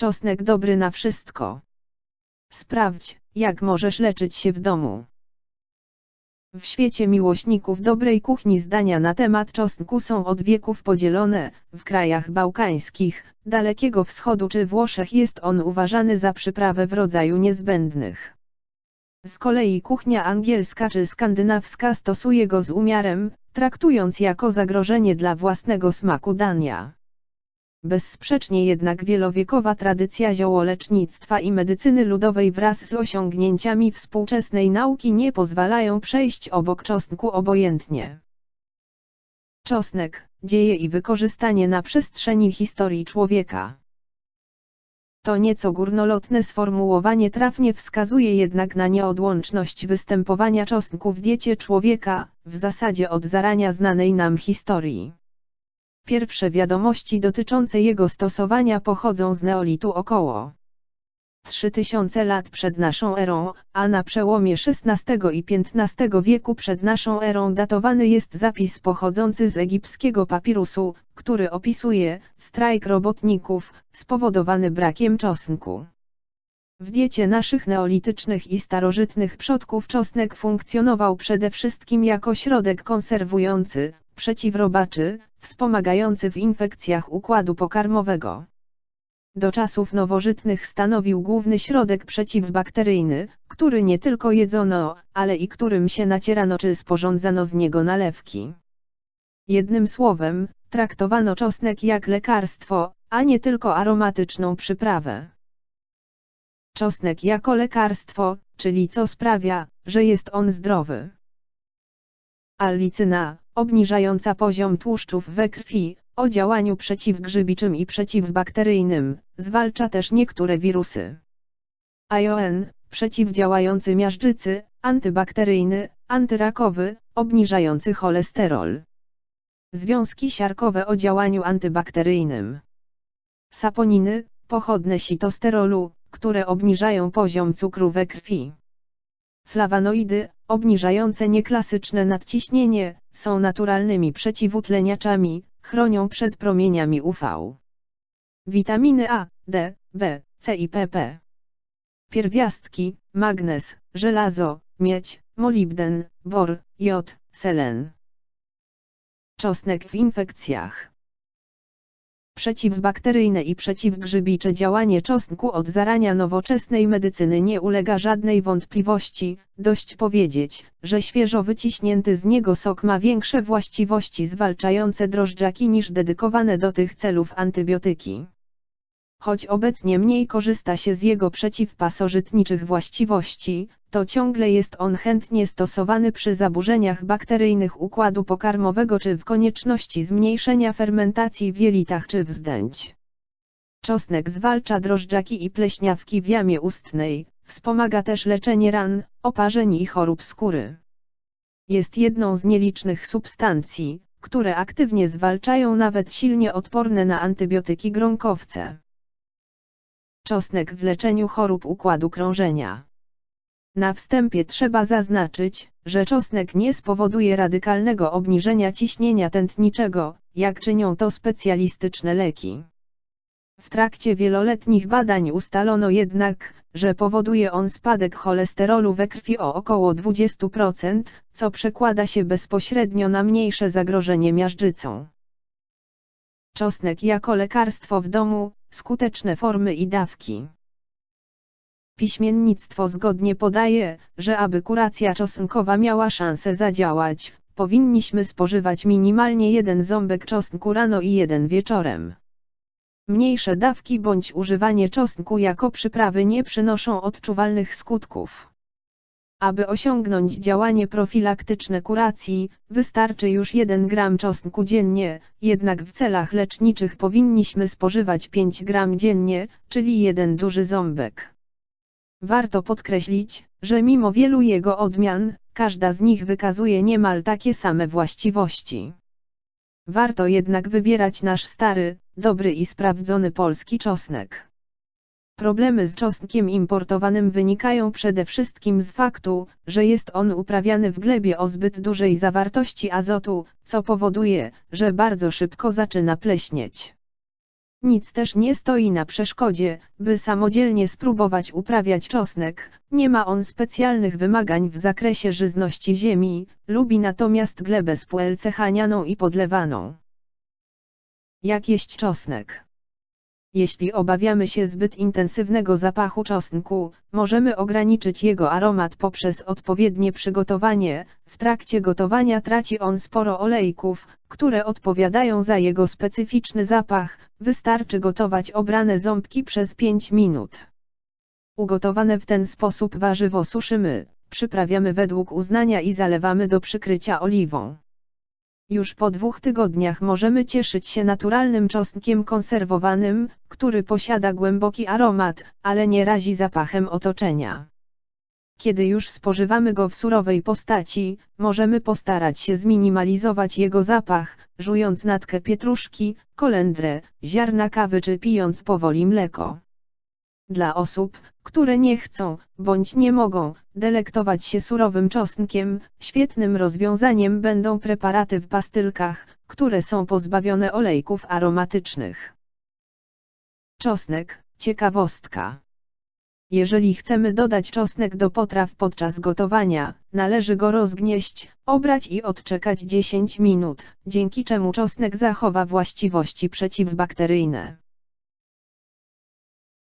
Czosnek dobry na wszystko. Sprawdź, jak możesz leczyć się w domu. W świecie miłośników dobrej kuchni zdania na temat czosnku są od wieków podzielone, w krajach bałkańskich, Dalekiego Wschodu czy Włoszech jest on uważany za przyprawę w rodzaju niezbędnych. Z kolei kuchnia angielska czy skandynawska stosuje go z umiarem, traktując jako zagrożenie dla własnego smaku dania. Bezsprzecznie jednak wielowiekowa tradycja ziołolecznictwa i medycyny ludowej wraz z osiągnięciami współczesnej nauki nie pozwalają przejść obok czosnku obojętnie. Czosnek, dzieje i wykorzystanie na przestrzeni historii człowieka. To nieco górnolotne sformułowanie trafnie wskazuje jednak na nieodłączność występowania czosnku w diecie człowieka, w zasadzie od zarania znanej nam historii. Pierwsze wiadomości dotyczące jego stosowania pochodzą z neolitu około 3000 lat przed naszą erą, a na przełomie XVI i XV wieku przed naszą erą datowany jest zapis pochodzący z egipskiego papirusu, który opisuje strajk robotników, spowodowany brakiem czosnku. W diecie naszych neolitycznych i starożytnych przodków czosnek funkcjonował przede wszystkim jako środek konserwujący, przeciwrobaczy, wspomagający w infekcjach układu pokarmowego. Do czasów nowożytnych stanowił główny środek przeciwbakteryjny, który nie tylko jedzono, ale i którym się nacierano czy sporządzano z niego nalewki. Jednym słowem, traktowano czosnek jak lekarstwo, a nie tylko aromatyczną przyprawę. Czosnek jako lekarstwo, czyli co sprawia, że jest on zdrowy. Allicyna, obniżająca poziom tłuszczów we krwi, o działaniu przeciwgrzybiczym i przeciwbakteryjnym, zwalcza też niektóre wirusy. ION, przeciwdziałający miażdżycy, antybakteryjny, antyrakowy, obniżający cholesterol. Związki siarkowe o działaniu antybakteryjnym. Saponiny, pochodne sitosterolu, które obniżają poziom cukru we krwi. Flawanoidy, obniżające nieklasyczne nadciśnienie, są naturalnymi przeciwutleniaczami, chronią przed promieniami UV. Witaminy A, D, B, C i pp. Pierwiastki, magnez, żelazo, miedź, molibden, bor, jod, selen. Czosnek w infekcjach przeciwbakteryjne i przeciwgrzybicze działanie czosnku od zarania nowoczesnej medycyny nie ulega żadnej wątpliwości, dość powiedzieć, że świeżo wyciśnięty z niego sok ma większe właściwości zwalczające drożdżaki niż dedykowane do tych celów antybiotyki. Choć obecnie mniej korzysta się z jego przeciwpasożytniczych właściwości, to ciągle jest on chętnie stosowany przy zaburzeniach bakteryjnych układu pokarmowego czy w konieczności zmniejszenia fermentacji w jelitach czy wzdęć. Czosnek zwalcza drożdżaki i pleśniawki w jamie ustnej, wspomaga też leczenie ran, oparzeń i chorób skóry. Jest jedną z nielicznych substancji, które aktywnie zwalczają nawet silnie odporne na antybiotyki grąnkowce. Czosnek w leczeniu chorób układu krążenia. Na wstępie trzeba zaznaczyć, że czosnek nie spowoduje radykalnego obniżenia ciśnienia tętniczego, jak czynią to specjalistyczne leki. W trakcie wieloletnich badań ustalono jednak, że powoduje on spadek cholesterolu we krwi o około 20%, co przekłada się bezpośrednio na mniejsze zagrożenie miażdżycą. Czosnek jako lekarstwo w domu, skuteczne formy i dawki. Piśmiennictwo zgodnie podaje, że aby kuracja czosnkowa miała szansę zadziałać, powinniśmy spożywać minimalnie jeden ząbek czosnku rano i jeden wieczorem. Mniejsze dawki bądź używanie czosnku jako przyprawy nie przynoszą odczuwalnych skutków. Aby osiągnąć działanie profilaktyczne kuracji, wystarczy już 1 gram czosnku dziennie, jednak w celach leczniczych powinniśmy spożywać 5 gram dziennie, czyli jeden duży ząbek. Warto podkreślić, że mimo wielu jego odmian, każda z nich wykazuje niemal takie same właściwości. Warto jednak wybierać nasz stary, dobry i sprawdzony polski czosnek. Problemy z czosnkiem importowanym wynikają przede wszystkim z faktu, że jest on uprawiany w glebie o zbyt dużej zawartości azotu, co powoduje, że bardzo szybko zaczyna pleśnieć. Nic też nie stoi na przeszkodzie, by samodzielnie spróbować uprawiać czosnek, nie ma on specjalnych wymagań w zakresie żyzności ziemi, lubi natomiast glebę spłelcechanianą i podlewaną. Jak jeść czosnek? Jeśli obawiamy się zbyt intensywnego zapachu czosnku, możemy ograniczyć jego aromat poprzez odpowiednie przygotowanie. W trakcie gotowania traci on sporo olejków, które odpowiadają za jego specyficzny zapach. Wystarczy gotować obrane ząbki przez 5 minut. Ugotowane w ten sposób warzywo suszymy, przyprawiamy według uznania i zalewamy do przykrycia oliwą. Już po dwóch tygodniach możemy cieszyć się naturalnym czosnkiem konserwowanym, który posiada głęboki aromat, ale nie razi zapachem otoczenia. Kiedy już spożywamy go w surowej postaci, możemy postarać się zminimalizować jego zapach, żując natkę pietruszki, kolendrę, ziarna kawy czy pijąc powoli mleko. Dla osób, które nie chcą, bądź nie mogą, delektować się surowym czosnkiem, świetnym rozwiązaniem będą preparaty w pastylkach, które są pozbawione olejków aromatycznych. Czosnek, ciekawostka. Jeżeli chcemy dodać czosnek do potraw podczas gotowania, należy go rozgnieść, obrać i odczekać 10 minut, dzięki czemu czosnek zachowa właściwości przeciwbakteryjne.